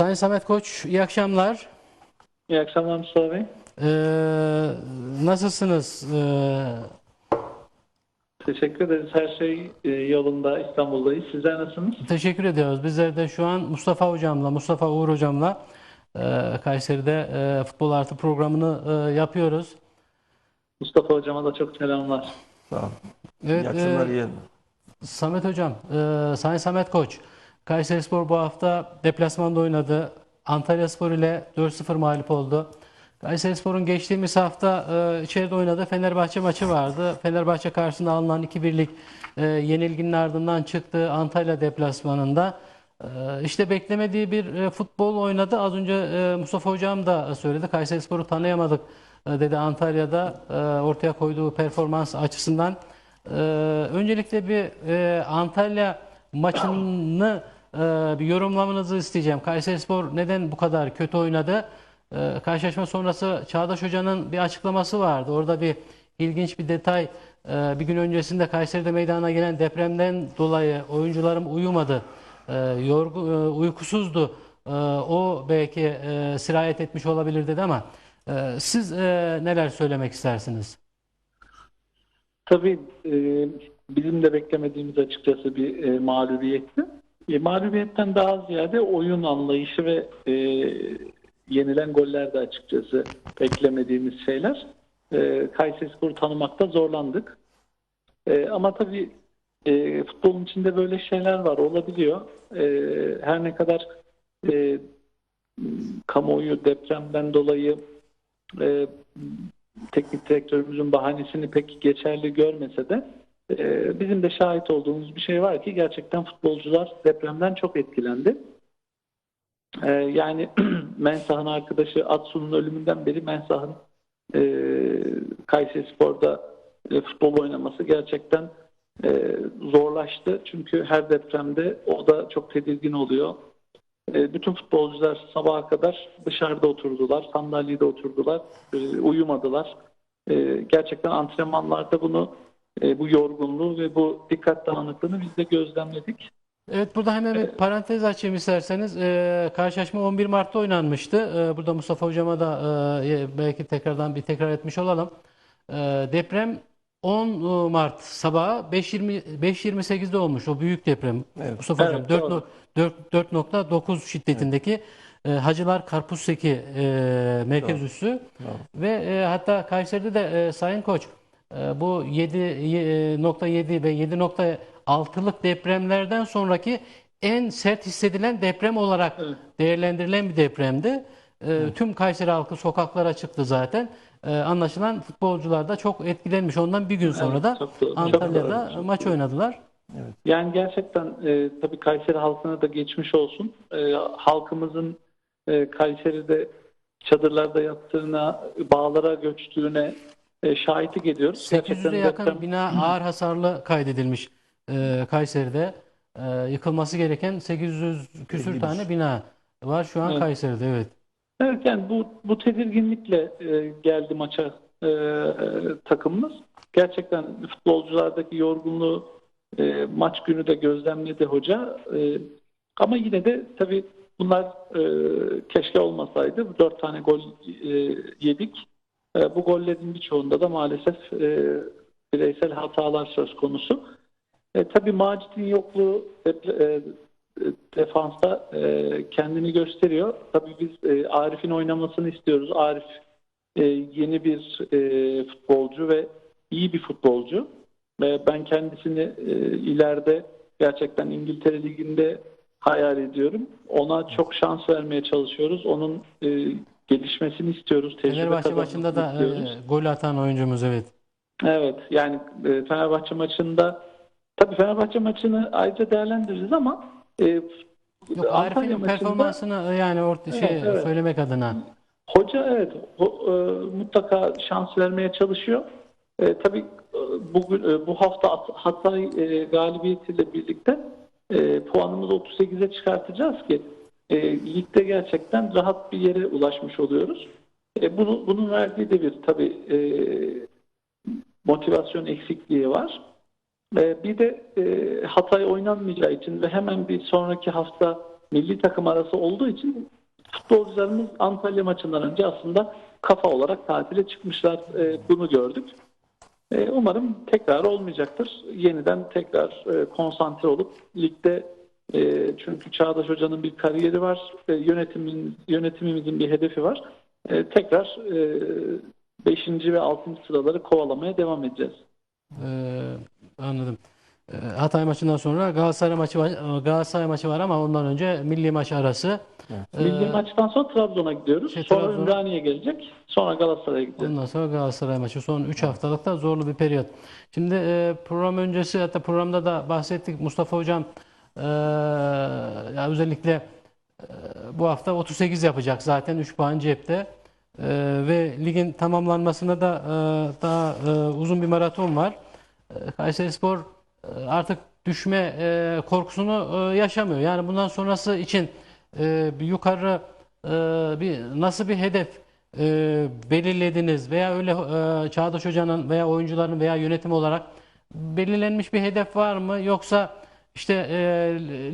Sayın Samet Koç, iyi akşamlar. İyi akşamlar Mustafa Bey. Ee, nasılsınız? Ee, Teşekkür ederiz. Her şey e, yolunda İstanbul'dayız. Sizler nasılsınız? teşekkür ediyoruz. Bizler de şu an Mustafa Hocam'la, Mustafa Uğur Hocam'la e, Kayseri'de e, Futbol Artı programını e, yapıyoruz. Mustafa Hocama da çok selamlar. Sağ olun. Evet, İyi akşamlar e, yiyelim. Samet Hocam, e, Sayın Samet Koç, Kayserispor bu hafta deplasmanda oynadı. Antalyaspor ile 4-0 mağlup oldu. Kayserispor'un geçtiğimiz hafta e, içeride oynadığı Fenerbahçe maçı vardı. Fenerbahçe karşısında alınan 2-1'lik e, yenilginin ardından çıktı Antalya deplasmanında. E, işte beklemediği bir e, futbol oynadı. Az önce e, Mustafa Hocam da söyledi. Kayserispor'u tanıyamadık e, dedi Antalya'da e, ortaya koyduğu performans açısından. Ee, öncelikle bir e, Antalya maçını e, bir yorumlamanızı isteyeceğim. Kayserispor neden bu kadar kötü oynadı? Ee, karşılaşma sonrası Çağdaş Hoca'nın bir açıklaması vardı. Orada bir ilginç bir detay. Ee, bir gün öncesinde Kayseri'de meydana gelen depremden dolayı oyuncularım uyumadı. Ee, yorgu, e, uykusuzdu. Ee, o belki e, sirayet etmiş olabilir dedi ama e, siz e, neler söylemek istersiniz? Tabii e, bizim de beklemediğimiz açıkçası bir e, mağlubiyetti. E, mağlubiyetten daha ziyade oyun anlayışı ve e, yenilen goller de açıkçası beklemediğimiz şeyler. E, Kayserispor'u tanımakta zorlandık. E, ama tabii e, futbolun içinde böyle şeyler var, olabiliyor. E, her ne kadar e, kamuoyu depremden dolayı e, teknik direktörümüzün bahanesini pek geçerli görmese de e, bizim de şahit olduğumuz bir şey var ki gerçekten futbolcular depremden çok etkilendi. E, yani Mensah'ın arkadaşı Atsu'nun ölümünden beri Mensah'ın e, Kayserispor'da e, futbol oynaması gerçekten e, zorlaştı. Çünkü her depremde o da çok tedirgin oluyor. E, bütün futbolcular sabaha kadar dışarıda oturdular, sandalyede oturdular, uyumadılar. Gerçekten antrenmanlarda bunu, e, bu yorgunluğu ve bu dikkat dağınıklığını biz de gözlemledik. Evet burada hemen bir parantez açayım isterseniz. Ee, karşılaşma 11 Mart'ta oynanmıştı. Ee, burada Mustafa Hocama da e, belki tekrardan bir tekrar etmiş olalım. Ee, deprem 10 Mart sabahı 5.20 5.28'de olmuş o büyük deprem. Evet. Mustafa Evet, Hocam 4 doğru. no- 4 4.9 şiddetindeki e, Hacılar Karpusseki e, merkez Doğru. üssü Doğru. ve e, hatta Kayseri'de de e, Sayın Koç e, bu 7.7 ve 7.6'lık depremlerden sonraki en sert hissedilen deprem olarak Evet. değerlendirilen bir depremdi. E, tüm Kayseri halkı sokaklara çıktı zaten. E, anlaşılan futbolcular da çok etkilenmiş. Ondan bir gün sonra Evet, da doğru, Antalya'da doğru, maç oynadılar. Yani gerçekten e, tabii Kayseri halkına da geçmiş olsun. E, halkımızın e, Kayseri'de çadırlarda yattığına, bağlara göçtüğüne e, şahitlik ediyoruz. 800'e yakın deprem- bina ağır hasarlı kaydedilmiş e, Kayseri'de. E, yıkılması gereken 800 küsür tane bina var şu an Evet. Kayseri'de. Evet. Evet yani bu, bu tedirginlikle e, geldi maça e, e, takımımız. Gerçekten futbolculardaki yorgunluğu e, maç günü de gözlemledi hoca. E, ama yine de tabii bunlar e, keşke olmasaydı. Dört tane gol e, yedik. E, bu gollerin birçoğunda da maalesef e, bireysel hatalar söz konusu. E, tabii Macit'in yokluğu dep- e, defansta e, kendini gösteriyor. Tabii biz e, Arif'in oynamasını istiyoruz. Arif e, yeni bir e, futbolcu ve iyi bir futbolcu. Ve ben kendisini e, ileride gerçekten İngiltere Ligi'nde hayal ediyorum. Ona çok şans vermeye çalışıyoruz. Onun e, gelişmesini istiyoruz. Fenerbahçe maçında da istiyoruz. e, gol atan oyuncumuz evet. Evet yani e, Fenerbahçe maçında tabii Fenerbahçe maçını ayrıca değerlendiririz ama e, Yok Antalya Arif'in maçında performansını e, yani orta şey Evet, evet. söylemek adına. hoca evet o- e, mutlaka şans vermeye çalışıyor. E, tabii bugün e, bu hafta Hat- Hatay e, galibiyetiyle birlikte e, puanımızı 38'e çıkartacağız ki e, ligde gerçekten rahat bir yere ulaşmış oluyoruz. E, bunu, bunun verdiği de bir tabii e, motivasyon eksikliği var. E, bir de e, Hatay oynanmayacağı için ve hemen bir sonraki hafta milli takım arası olduğu için futbolcularımız Antalya maçından önce aslında kafa olarak tatile çıkmışlar. E, bunu gördük. E, umarım tekrar olmayacaktır. Yeniden tekrar e, konsantre olup ligde e, çünkü Çağdaş Hoca'nın bir kariyeri var. E, yönetimin, yönetimimizin bir hedefi var. E, tekrar 5. ve 6. sıraları kovalamaya devam edeceğiz. Ee, anladım. Ee, Hatay maçından sonra Galatasaray maçı var, Galatasaray maçı var ama ondan önce milli maç arası. Ee, Milli maçtan sonra Trabzon'a gidiyoruz. Şey, sonra Trabzon- Ümraniye gelecek. Sonra Galatasaray'a gideceğiz. Ondan sonra Galatasaray maçı. Son 3 haftalıkta zorlu bir periyot. Şimdi e, program öncesi hatta programda da bahsettik. Mustafa Hocam e, ya özellikle e, bu hafta 38 yapacak zaten 3 puan cepte. E, ve ligin tamamlanmasına da e, daha e, uzun bir maraton var. E, Kayserispor e, artık düşme e, korkusunu e, yaşamıyor. Yani bundan sonrası için e, bir yukarı e, bir nasıl bir hedef e, belirlediniz veya öyle e, Çağdaş Hoca'nın veya oyuncuların veya yönetim olarak belirlenmiş bir hedef var mı? Yoksa işte e,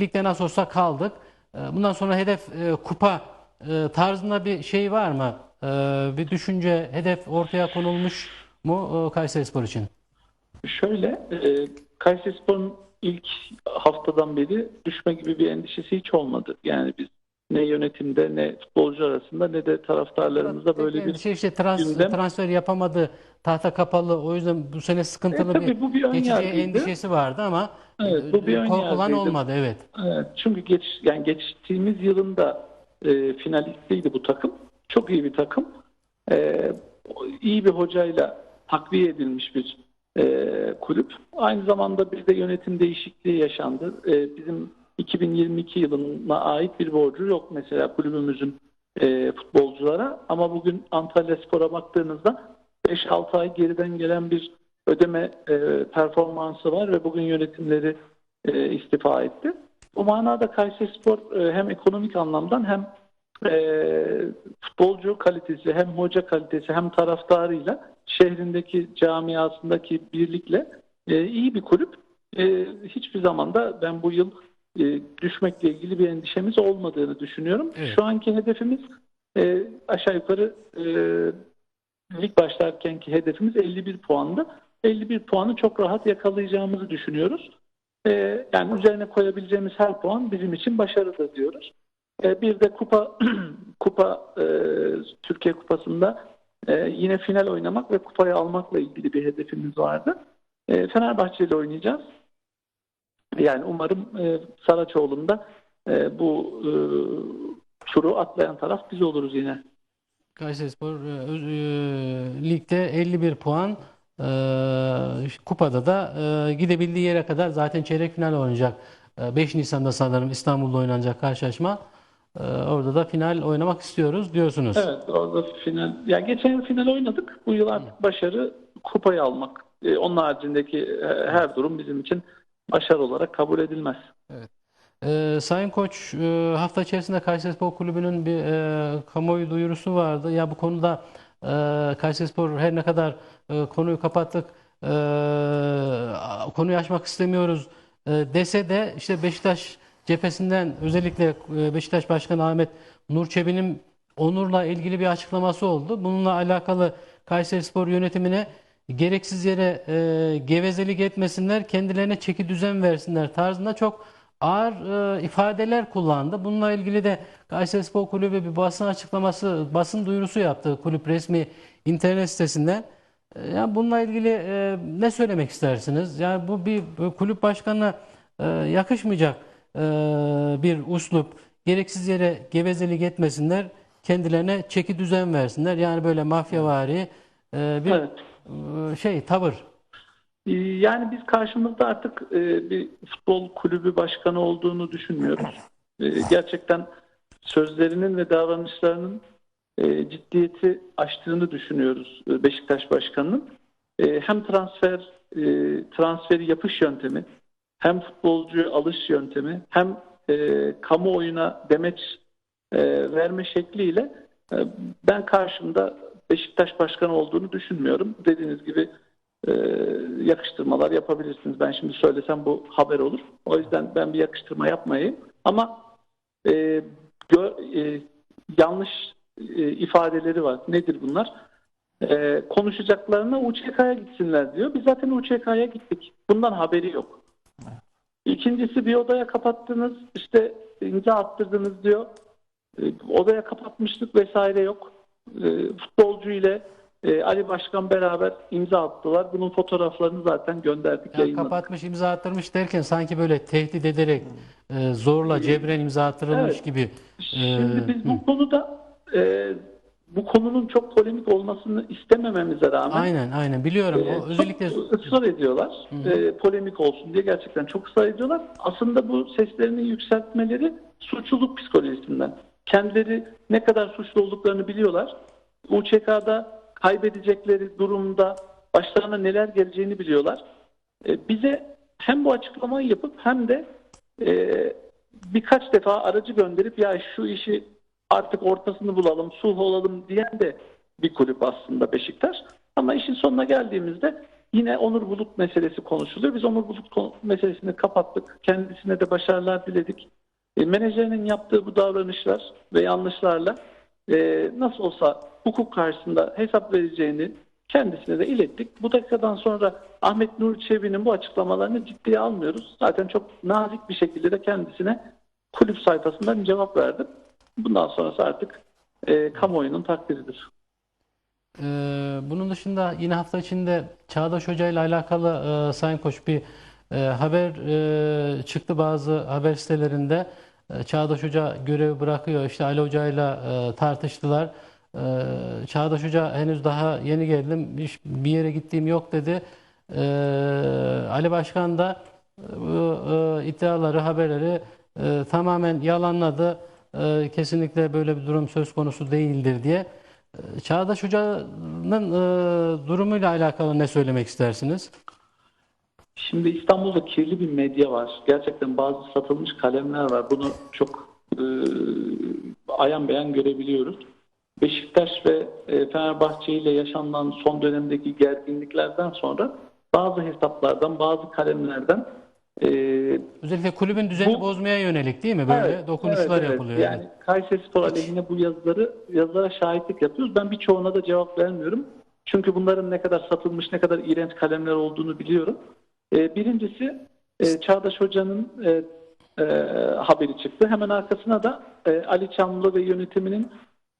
ligde nasıl olsa kaldık. E, bundan sonra hedef e, kupa e, tarzında bir şey var mı? E, bir düşünce, hedef ortaya konulmuş mu e, Kayserispor için? Şöyle, e, Kayserispor'un ilk haftadan beri düşme gibi bir endişesi hiç olmadı. Yani biz ne yönetimde ne futbolcu arasında ne de taraftarlarımızda böyle bir şey işte trans, gündem- transfer yapamadı, tahta kapalı. O yüzden bu sene sıkıntılı E, tabii bir bu bir geçeceği endişesi vardı ama Evet, bu bir ön yargıydı. olmadı evet. Evet, çünkü geç yani geçtiğimiz yılında e, finalistliydi bu takım. Çok iyi bir takım. E, iyi bir hocayla takviye edilmiş bir e, kulüp. Aynı zamanda bir de yönetim değişikliği yaşandı. E, bizim 2022 yılına ait bir borcu yok mesela kulübümüzün e, futbolculara. Ama bugün Antalya Spor'a baktığınızda 5-6 ay geriden gelen bir ödeme e, performansı var ve bugün yönetimleri e, istifa etti. Bu manada Kayserispor e, hem ekonomik anlamdan hem e, futbolcu kalitesi hem hoca kalitesi hem taraftarıyla şehrindeki camiasındaki birlikle e, iyi bir kulüp. E, hiçbir zamanda ben bu yıl e, düşmekle ilgili bir endişemiz olmadığını düşünüyorum. Evet. Şu anki hedefimiz e, aşağı yukarı e, lig başlarkenki hedefimiz 51 puandı. 51 puanı çok rahat yakalayacağımızı düşünüyoruz. Ee, yani üzerine koyabileceğimiz her puan bizim için başarıdır diyoruz. Ee, bir de kupa kupa e, Türkiye Kupası'nda e, yine final oynamak ve kupayı almakla ilgili bir hedefimiz vardı. E, Fenerbahçe ile oynayacağız. Yani umarım e, Saraçoğlu'nda bu e, turu atlayan taraf biz oluruz yine. Kayserispor e, ligde 51 puan kupada da e, gidebildiği yere kadar zaten çeyrek final oynayacak. E, 5 Nisan'da sanırım İstanbul'da oynanacak karşılaşma. E, orada da final oynamak istiyoruz diyorsunuz. Evet orada final. Ya geçen yıl final oynadık. Bu yıl artık başarı kupayı almak. Ee, onun haricindeki e, her durum bizim için başarı olarak kabul edilmez. Ee, Sayın Koç e, hafta içerisinde Kayserispor Kulübü'nün bir e, kamuoyu duyurusu vardı. Ya bu konuda e, Kayserispor her ne kadar e, konuyu kapattık, e, konuyu açmak istemiyoruz e, dese de işte Beşiktaş cephesinden özellikle Beşiktaş Başkanı Ahmet Nur Çebi'nin Onur'la ilgili bir açıklaması oldu. Bununla alakalı Kayserispor yönetimine gereksiz yere e, gevezelik etmesinler, kendilerine çeki düzen versinler tarzında çok ağır e, ifadeler kullandı. Bununla ilgili de Kayserispor Kulübü bir basın açıklaması, basın duyurusu yaptı kulüp resmi internet sitesinden. E, Yani bununla ilgili e, ne söylemek istersiniz? Yani bu bir kulüp başkanına e, yakışmayacak e, bir uslup. Gereksiz yere gevezelik etmesinler, kendilerine çeki düzen versinler. Yani böyle mafyavari e, bir Evet. e, şey tavır. Ee, Yani biz karşımızda artık e, bir futbol kulübü başkanı olduğunu düşünmüyoruz. E, Gerçekten sözlerinin ve davranışlarının e, ciddiyeti aştığını düşünüyoruz e, Beşiktaş Başkanı'nın. Hem transfer transferi yapış yöntemi, hem futbolcuyu alış yöntemi, hem kamuoyuna demeç verme şekliyle ben karşımda Beşiktaş Başkanı olduğunu düşünmüyorum. Dediğiniz gibi e, yakıştırmalar yapabilirsiniz. Ben şimdi söylesem bu haber olur. O yüzden ben bir yakıştırma yapmayayım. Ama e, gö- e, yanlış e, ifadeleri var. Nedir bunlar? E, konuşacaklarına UÇK'ya gitsinler diyor. Biz zaten UÇK'ya gittik. Bundan haberi yok. İkincisi bir odaya kapattınız, işte imza attırdınız diyor. E, odaya kapatmıştık vesaire yok. E, futbolcu ile e, Ali Başkan beraber imza attılar. Bunun fotoğraflarını zaten gönderdik, Ya yayınladık. kapatmış, imza attırmış derken sanki böyle tehdit ederek e, zorla cebren imza attırılmış Evet. gibi. Şimdi Ee, biz bu konuda e, bu konunun çok polemik olmasını istemememize rağmen Aynen, aynen biliyorum. e, O özellikle çok ısrar ediyorlar. E, polemik olsun diye gerçekten çok ısrar ediyorlar. Aslında bu seslerini yükseltmeleri suçluluk psikolojisinden. Kendileri ne kadar suçlu olduklarını biliyorlar. UÇK'da kaybedecekleri durumda başlarına neler geleceğini biliyorlar. E, bize hem bu açıklamayı yapıp hem de e, birkaç defa aracı gönderip ya şu işi artık ortasını bulalım, sulh olalım diyen de bir kulüp aslında Beşiktaş. Ama işin sonuna geldiğimizde yine Onur Bulut meselesi konuşuluyor. Biz Onur Bulut meselesini kapattık. Kendisine de başarılar diledik. E, menajerinin yaptığı bu davranışlar ve yanlışlarla e, nasıl olsa hukuk karşısında hesap vereceğini kendisine de ilettik. Bu dakikadan sonra Ahmet Nur Çebi'nin bu açıklamalarını ciddiye almıyoruz. Zaten çok nazik bir şekilde de kendisine kulüp sayfasından cevap verdim. Bundan sonrası artık e, kamuoyunun takdiridir. Ee, bunun dışında yine hafta içinde Çağdaş Hoca ile alakalı e, Sayın Koç bir e, haber e, çıktı bazı haber sitelerinde. E, Çağdaş Hoca görevi bırakıyor. İşte Ali Hoca ile e, tartıştılar. E, Çağdaş Hoca henüz daha yeni geldim. Bir yere gittiğim yok dedi. E, Ali Başkan da bu e, iddiaları, haberleri e, tamamen yalanladı. E, kesinlikle böyle bir durum söz konusu değildir diye. E, Çağdaş Hoca'nın e, durumuyla alakalı ne söylemek istersiniz? Şimdi İstanbul'da kirli bir medya var. Gerçekten bazı satılmış kalemler var. Bunu çok e, ayan beyan görebiliyoruz. Beşiktaş ve e, Fenerbahçe ile yaşanılan son dönemdeki gerginliklerden sonra bazı hesaplardan, bazı kalemlerden e, Özellikle kulübün düzenini Bu- bozmaya yönelik değil mi? Böyle Evet, dokunuşlar evet, evet. yapılıyor. Yani Kayseri Spor aleyhine bu yazıları yazılara şahitlik yapıyoruz. Ben birçoğuna da cevap vermiyorum. Çünkü bunların ne kadar satılmış, ne kadar iğrenç kalemler olduğunu biliyorum. Ee, birincisi e, Çağdaş Hoca'nın e, e, haberi çıktı. Hemen arkasına da e, Ali Çamlı ve yönetiminin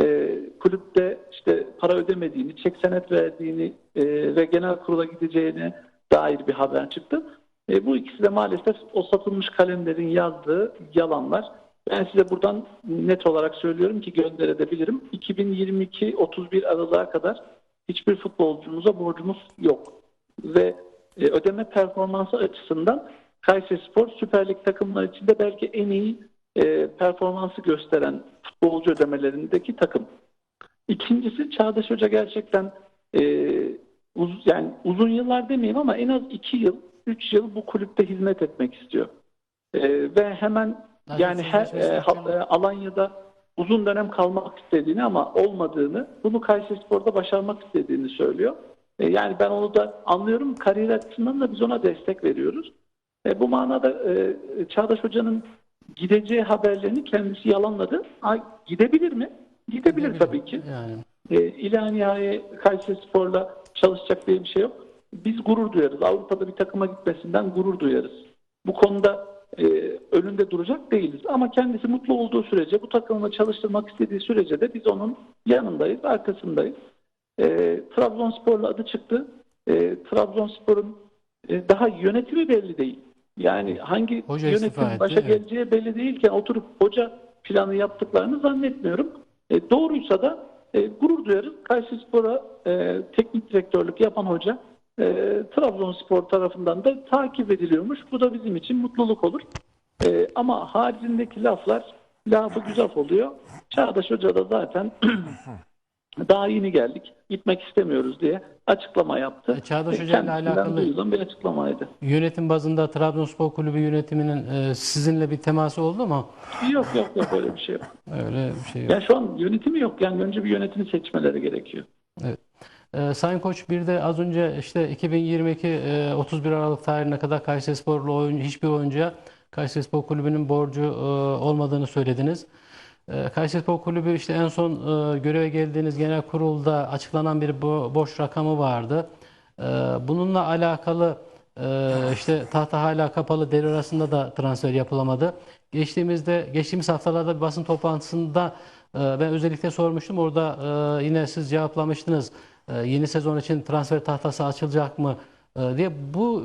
e, kulüpte işte para ödemediğini, çek senet verdiğini e, ve genel kurula gideceğine dair bir haber çıktı. E, bu ikisi de maalesef o satılmış kalemlerin yazdığı yalanlar. Ben size buradan net olarak söylüyorum ki gönderebilirim. 2022-31 Aralık'a kadar hiçbir futbolcumuza borcumuz yok. Ve e, ödeme performansı açısından Kayserispor Süper Lig takımlar içinde belki en iyi e, performansı gösteren futbolcu ödemelerindeki takım. İkincisi Çağdaş Hoca gerçekten e, uz- yani uzun yıllar demeyeyim ama en az 2 yıl, 3 yıl bu kulüpte hizmet etmek istiyor. E, ve hemen Zaten yani her e, bitiyor. e, Alanya'da uzun dönem kalmak istediğini ama olmadığını, bunu Kayserispor'da başarmak istediğini söylüyor. E, yani ben onu da anlıyorum. Kariyer açısından da biz ona destek veriyoruz. E, bu manada e, Çağdaş Hoca'nın gideceği haberlerini kendisi yalanladı. Ha, gidebilir mi? Gidebilir tabii ki. Yani E, ila nihai Kayserispor'la çalışacak diye bir şey yok. Biz gurur duyarız. Avrupa'da bir takıma gitmesinden gurur duyarız. Bu konuda e, önünde duracak değiliz. Ama kendisi mutlu olduğu sürece, bu takımla çalıştırmak istediği sürece de biz onun yanındayız, arkasındayız. E, Trabzonspor'la adı çıktı. E, Trabzonspor'un e, daha yönetimi belli değil. Yani hangi Hoca yönetim etti, başa evet. geleceği belli değilken oturup hoca planı yaptıklarını zannetmiyorum. E, doğruysa da e, gurur duyarız. Kayserispor'a e, teknik direktörlük yapan hoca e, Trabzonspor tarafından da takip ediliyormuş. Bu da bizim için mutluluk olur. E, ama haricindeki laflar lafı güzel oluyor. Çağdaş Hoca da zaten daha yeni geldik. Gitmek istemiyoruz diye açıklama yaptı. E, Çağdaş E, Hoca ile alakalı- duyulan bir açıklamaydı. yönetim bazında Trabzonspor Kulübü yönetiminin e, sizinle bir teması oldu mu? Yok yok yok öyle bir şey yok. Öyle bir şey yok. Yani şu an yönetimi yok. Yani önce bir yönetimi seçmeleri gerekiyor. Ee, Sayın Koç bir de az önce işte 2022 e, 31 Aralık tarihine kadar Kayserisporlu oyuncu hiçbir oyuncuya Kayserispor Kulübü'nün borcu e, olmadığını söylediniz. E, Kayserispor Kulübü işte en son e, göreve geldiğiniz genel kurulda açıklanan bir bo- borç rakamı vardı. E, Bununla alakalı e, işte tahta hala kapalı devre arasında da transfer yapılamadı. Geçtiğimizde geçtiğimiz haftalarda bir basın toplantısında e, ben özellikle sormuştum. Orada yine siz cevaplamıştınız. Yeni sezon için transfer tahtası açılacak mı diye. Bu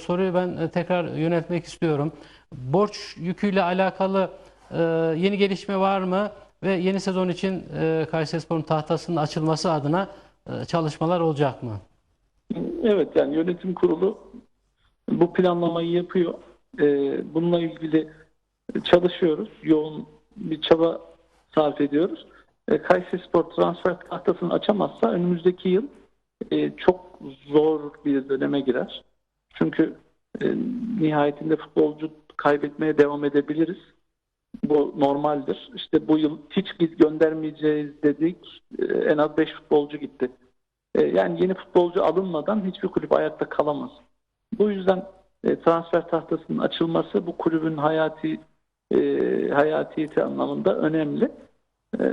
soruyu ben tekrar yöneltmek istiyorum. Borç yüküyle alakalı e, yeni gelişme var mı? Ve yeni sezon için e, Kayserispor'un tahtasının açılması adına e, çalışmalar olacak mı? Evet yani yönetim kurulu bu planlamayı yapıyor. Ee, bununla ilgili çalışıyoruz. Yoğun bir çaba sarf ediyoruz. Ee, Kayserispor transfer tahtasını açamazsa önümüzdeki yıl e, çok zor bir döneme girer. Çünkü e, nihayetinde futbolcu kaybetmeye devam edebiliriz. Bu normaldir. İşte bu yıl hiç biz göndermeyeceğiz dedik. Ee, en az 5 futbolcu gitti. E, Yani yeni futbolcu alınmadan hiçbir kulüp ayakta kalamaz. Bu yüzden e, transfer tahtasının açılması bu kulübün hayati e, hayatiyeti anlamında önemli. E,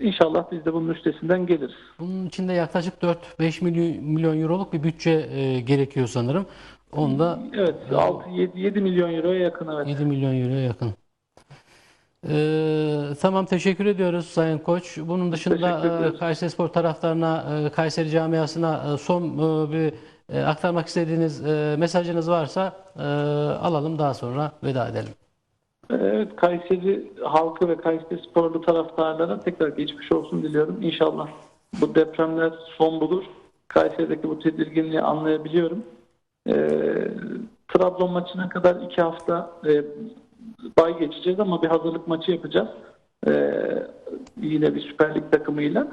İnşallah biz de bunun üstesinden geliriz. Bunun içinde yaklaşık 4-5 milyon, milyon euroluk bir bütçe e, gerekiyor sanırım. Onda Evet 6 7, 7 milyon euroya yakın evet. 7 milyon euroya yakın. Ee, tamam teşekkür ediyoruz Sayın Koç. Bunun dışında e. Kayseri Spor taraftarına, e, Kayseri camiasına e, son e, bir e, aktarmak istediğiniz e, mesajınız varsa e, alalım daha sonra veda edelim. Evet Kayseri halkı ve Kayseri sporlu taraftarlara tekrar geçmiş olsun diliyorum. İnşallah bu depremler son bulur. Kayseri'deki bu tedirginliği anlayabiliyorum. Ee, Trabzon maçına kadar iki hafta e, bay geçeceğiz ama bir hazırlık maçı yapacağız. Ee, yine bir Süper Lig takımıyla.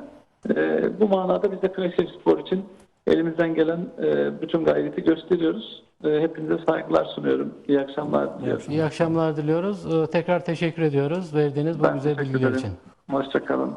Ee, bu manada biz de Kayseri Spor için elimizden gelen e, bütün gayreti gösteriyoruz. Ee, hepinize saygılar sunuyorum. İyi akşamlar diliyorum. İyi akşamlar diliyoruz. Ee, tekrar teşekkür ediyoruz verdiğiniz bu Ben güzel bilgiler için. Hoşçakalın.